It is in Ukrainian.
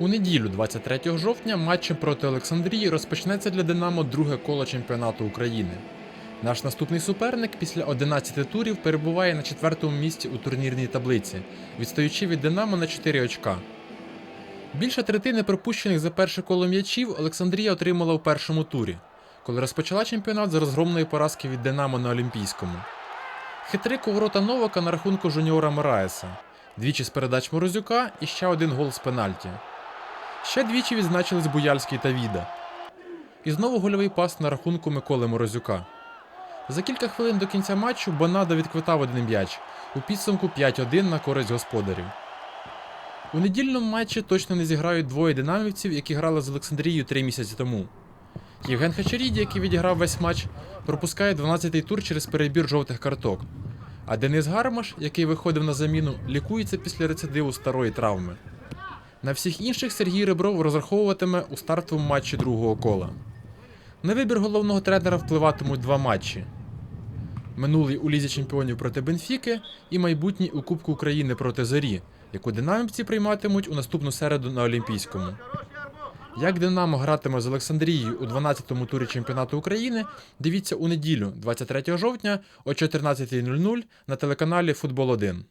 У неділю, 23 жовтня, матчем проти Олександрії розпочнеться для Динамо друге коло чемпіонату України. Наш наступний суперник після 11 турів перебуває на четвертому місці у турнірній таблиці, відстаючи від Динамо на 4 очка. Більше третини пропущених за перше коло м'ячів Олександрія отримала у першому турі, коли розпочала чемпіонат з розгромної поразки від Динамо на Олімпійському. Хитрик у ворота Новака на рахунку жуніора Мораеса, двічі з передач Морозюка і ще один гол з пенальті. Ще двічі відзначились Буяльський та Віда. І знову гольовий пас на рахунку Миколи Морозюка. За кілька хвилин до кінця матчу Бонада відквитав один м'яч у підсумку 5-1 на користь господарів. У недільному матчі точно не зіграють двоє динамівців, які грали з Олександрією три місяці тому. Євген Хачаріді, який відіграв весь матч, пропускає 12-й тур через перебір жовтих карток. А Денис Гармаш, який виходив на заміну, лікується після рецидиву старої травми. На всіх інших Сергій Ребров розраховуватиме у стартовому матчі другого кола. На вибір головного тренера впливатимуть два матчі: минулий у Лізі Чемпіонів проти Бенфіки і майбутній у Кубку України проти Зорі, яку динамівці прийматимуть у наступну середу на Олімпійському. Як Динамо гратиме з Олександрією у 12-му турі чемпіонату України, дивіться у неділю, 23 жовтня о 14.00 на телеканалі Футбол 1.